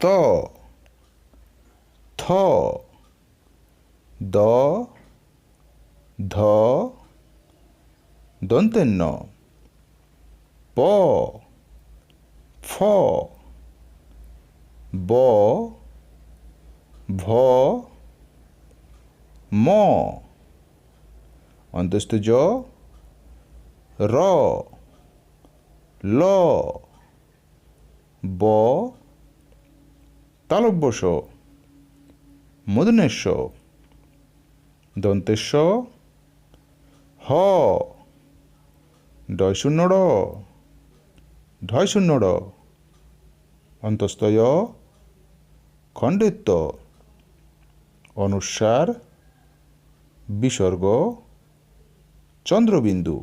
ত থ দ ধ দন্তেন্ন প ফ ব ভ ম অন্তস্থ জ র ল ব তালব্যস মদনেশ্ব দন্তেশ্ব হ, ডয় শূন্য ড, ঢয় শূন্য ড, অন্তস্তয় খণ্ডিত্ব অনুস্বার বিসর্গ, চন্দ্রবিন্দু।